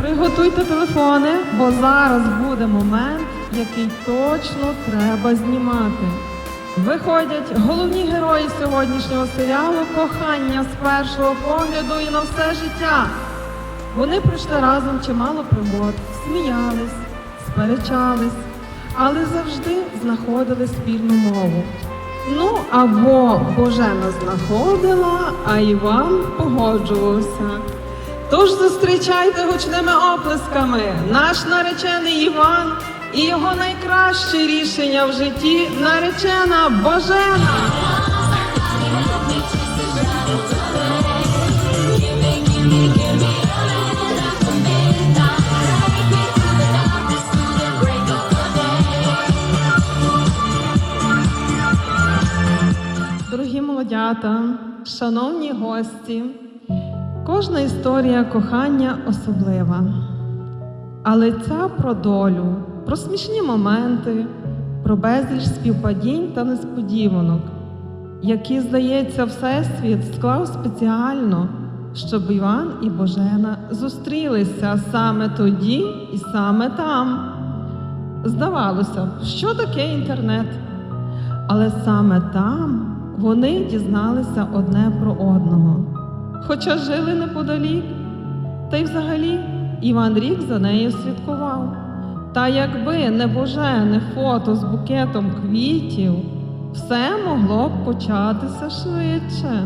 Приготуйте телефони, бо зараз буде момент, який точно треба знімати. Виходять головні герої сьогоднішнього серіалу Кохання з першого погляду і на все життя. Вони пройшли разом чимало пригод, сміялись, сперечались, але завжди знаходили спільну мову. Ну або Божена знаходила, а Іван погоджувався. Тож зустрічайте гучними оплесками наш наречений Іван і його найкраще рішення в житті наречена Божена. Дорогі молодята, шановні гості, кожна історія кохання особлива. Але ця про долю, про смішні моменти, про безліч співпадінь та несподіванок, які, здається, Всесвіт склав спеціально, щоб Іван і Божена зустрілися саме тоді і саме там. Здавалося що таке інтернет? Але саме там вони дізналися одне про одного. Хоча жили неподалік, та й взагалі Іван рік за нею слідкував. Та якби не божене фото з букетом квітів, все могло б початися швидше.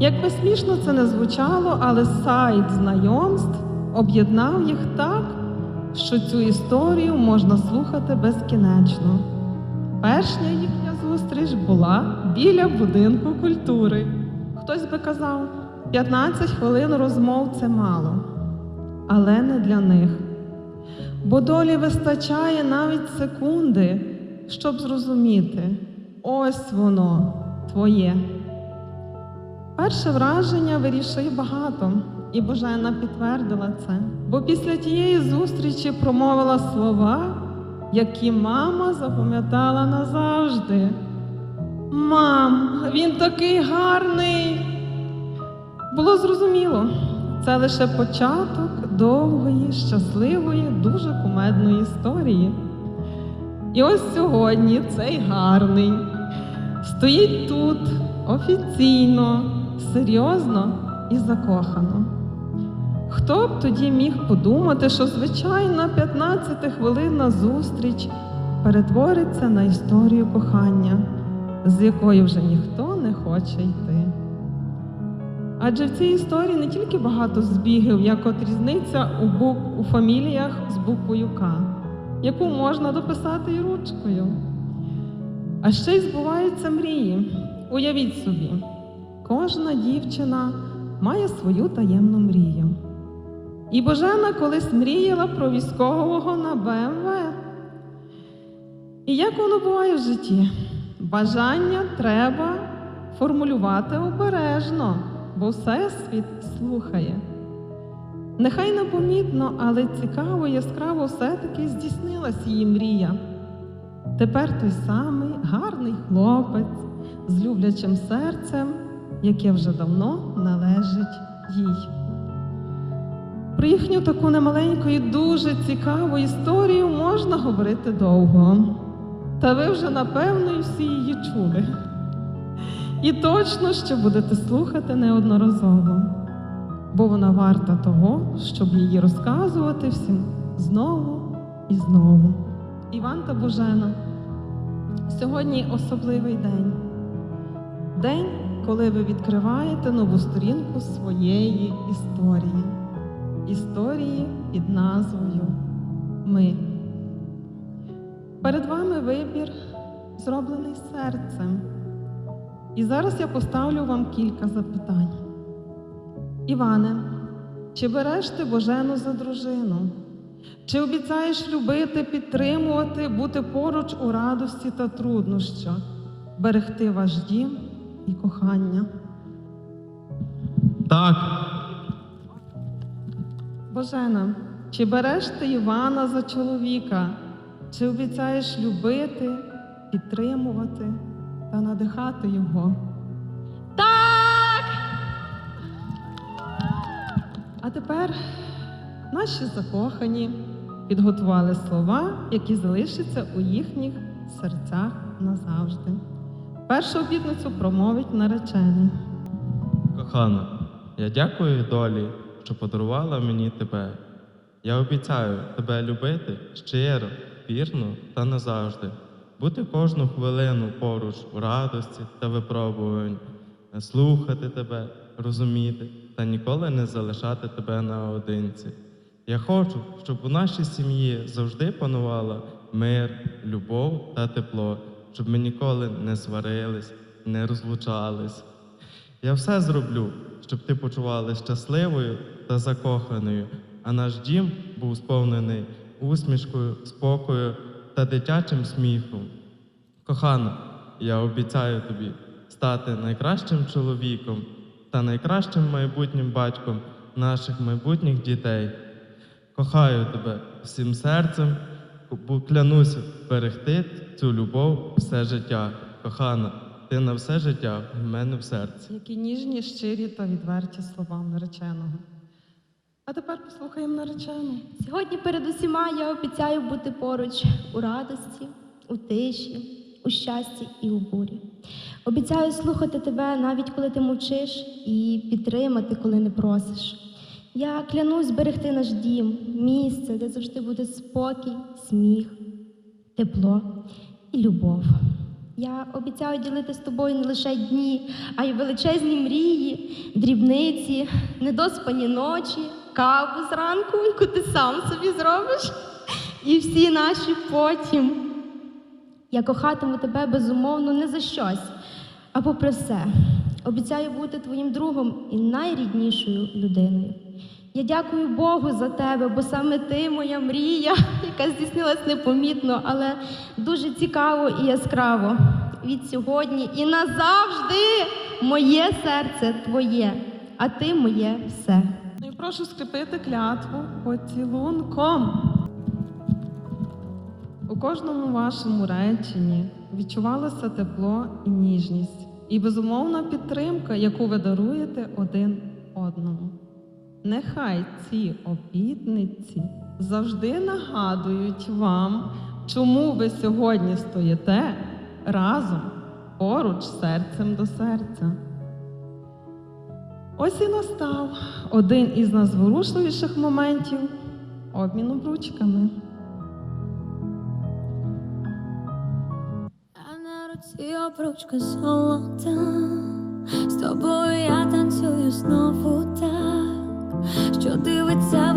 Як би смішно це не звучало, але сайт знайомств об'єднав їх так, що цю історію можна слухати безкінечно. Першня їхня зустріч була біля будинку культури. Хтось би казав, 15 хвилин розмов це мало, але не для них. Бо долі вистачає навіть секунди, щоб зрозуміти, ось воно твоє. Перше враження вирішує багато, і Божена підтвердила це. Бо після тієї зустрічі промовила слова, які мама запам'ятала назавжди. Мам, він такий гарний. Було зрозуміло, це лише початок довгої, щасливої, дуже кумедної історії. І ось сьогодні цей гарний стоїть тут офіційно, серйозно і закохано. Хто б тоді міг подумати, що звичайна 15-хвилинна зустріч перетвориться на історію кохання, з якої вже ніхто не хоче йти. Адже в цій історії не тільки багато збігів, як от різниця у, бук... у фаміліях з буквою К, яку можна дописати і ручкою. А ще й збуваються мрії. Уявіть собі, кожна дівчина має свою таємну мрію. І Божена колись мріяла про військового на БМВ. І як воно буває в житті? Бажання треба формулювати обережно, бо Всесвіт слухає. Нехай непомітно, але цікаво, яскраво все-таки здійснилась її мрія. Тепер той самий гарний хлопець з люблячим серцем, яке вже давно належить їй. Про їхню таку немаленьку і дуже цікаву історію можна говорити довго. Та ви вже, напевно, і всі її чули. І точно ще будете слухати неодноразово, бо вона варта того, щоб її розказувати всім знову і знову. Іван та Божена, сьогодні особливий день. День, коли ви відкриваєте нову сторінку своєї історії. Історії під назвою Ми. Перед вами вибір, зроблений серцем. І зараз я поставлю вам кілька запитань. Іване, чи береш ти Божену за дружину? Чи обіцяєш любити, підтримувати, бути поруч у радості та труднощах, берегти ваш дім і кохання? Так, Божена, чи береш ти Івана за чоловіка? Чи обіцяєш любити, підтримувати та надихати його? Так! А тепер наші закохані підготували слова, які залишаться у їхніх серцях назавжди. Першу обітницю промовить наречений. Кохана, я дякую долі, що подарувала мені тебе. Я обіцяю тебе любити щиро, вірно та назавжди, бути кожну хвилину поруч у радості та випробувань, слухати тебе, розуміти та ніколи не залишати тебе наодинці. Я хочу, щоб у нашій сім'ї завжди панувала мир, любов та тепло, щоб ми ніколи не сварились, не розлучались. Я все зроблю, щоб ти почувалася щасливою та закоханою, а наш дім був сповнений усмішкою, спокою та дитячим сміхом. Кохана, я обіцяю тобі стати найкращим чоловіком та найкращим майбутнім батьком наших майбутніх дітей. Кохаю тебе всім серцем, бо клянуся берегти цю любов все життя. Кохана, ти на все життя в мене в серці. Які ніжні, щирі та відверті слова нареченого. А тепер послухаємо наречену. Сьогодні перед усіма я обіцяю бути поруч у радості, у тиші, у щасті і у бурі. Обіцяю слухати тебе навіть коли ти мовчиш, і підтримати, коли не просиш. Я клянусь берегти наш дім, місце, де завжди буде спокій, сміх, тепло і любов. Я обіцяю ділити з тобою не лише дні, а й величезні мрії, дрібниці, недоспані ночі, каву зранку, яку ти сам собі зробиш, і всі наші потім. Я кохатиму тебе безумовно не за щось, а попри все. Обіцяю бути твоїм другом і найріднішою людиною. Я дякую Богу за тебе, бо саме ти моя мрія, яка здійснилась непомітно, але дуже цікаво і яскраво. Від сьогодні і назавжди моє серце твоє, а ти моє все. Прошу скріпити клятву поцілунком. У кожному вашому реченні відчувалося тепло і ніжність, і безумовна підтримка, яку ви даруєте один одному. Нехай ці обітниці завжди нагадують вам, чому ви сьогодні стоїте разом поруч серцем до серця. Ось і настав один із найзворушливіших моментів обміну ручками. А на руці обручка золота, з тобою я танцюю знову так, що дивиться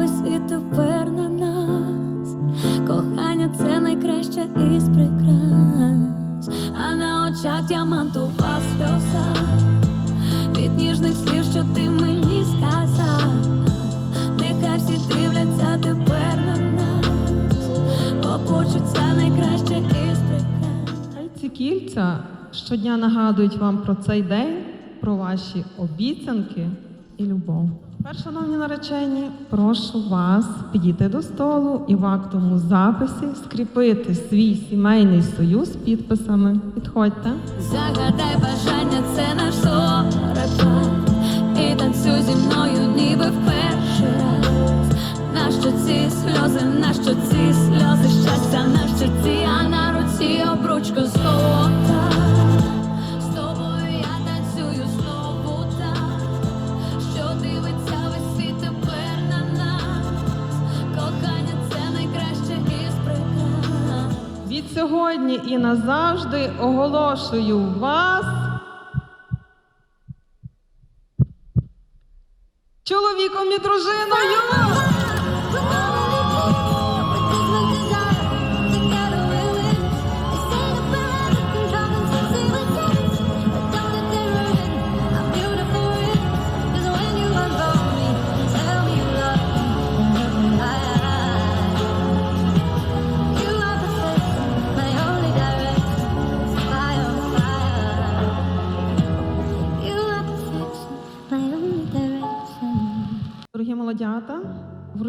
щодня нагадують вам про цей день, про ваші обіцянки і любов. Тепер, шановні наречені, прошу вас підійти до столу і в актовому записі скріпити свій сімейний союз підписами. Підходьте. Загадай бажання, це наш зорепад І танцюй зі мною, ніби в перший раз Нащо ці сльози, нащо ці сльози, щастя на щоці, а на руці обручка золота сьогодні і назавжди оголошую вас чоловіком і дружиною.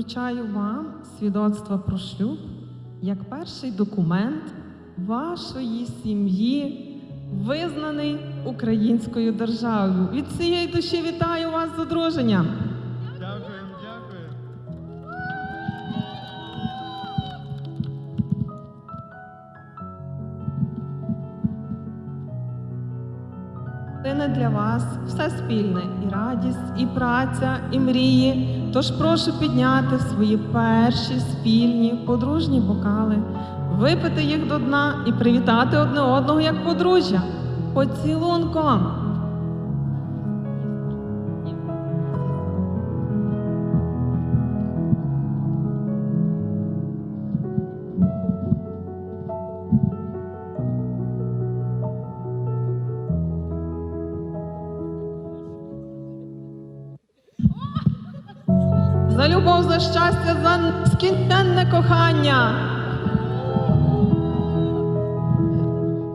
вручаю вам свідоцтво про шлюб як перший документ вашої сім'ї, визнаний українською державою. Від цієї душі вітаю вас з одруженням! Дякуємо. Це не для вас все спільне радість, і праця, і мрії. Тож прошу підняти свої перші спільні подружні бокали, випити їх до дна і привітати одне одного як подружжя. Поцілунком. За любов, за щастя, за нескінченне кохання.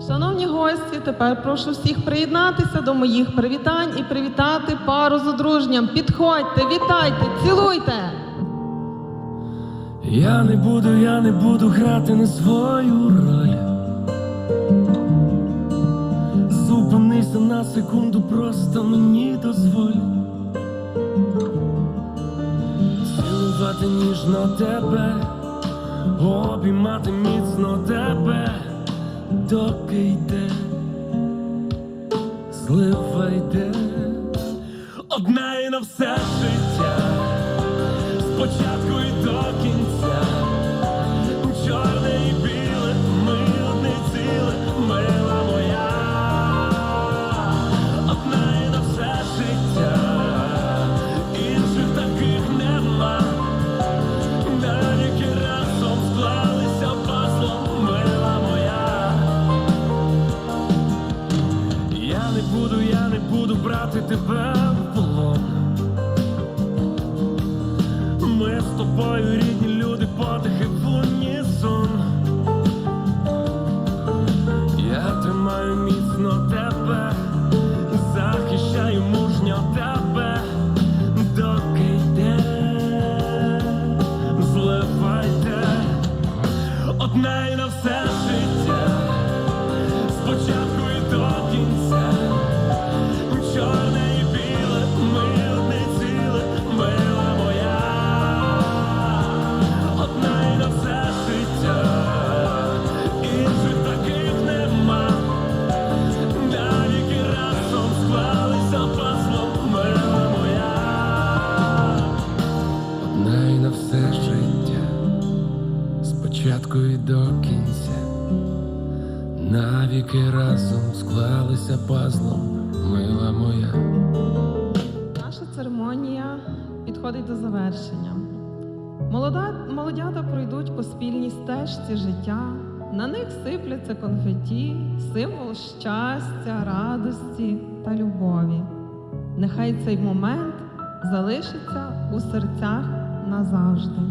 Шановні гості, тепер прошу всіх приєднатися до моїх привітань і привітати пару з одружням. Підходьте, вітайте, цілуйте! Я не буду, я не буду грати на свою роль. Зупинися на секунду, просто мені дозволь. Цілувати ніжно тебе, обіймати міцно тебе, доки йде, злива йде, одна і на все життя. Спочатку тобою рідні мила моя. Наша церемонія підходить до завершення. Молода, молодята пройдуть по спільній стежці життя. На них сипляться конфеті, символ щастя, радості та любові. Нехай цей момент залишиться у серцях назавжди.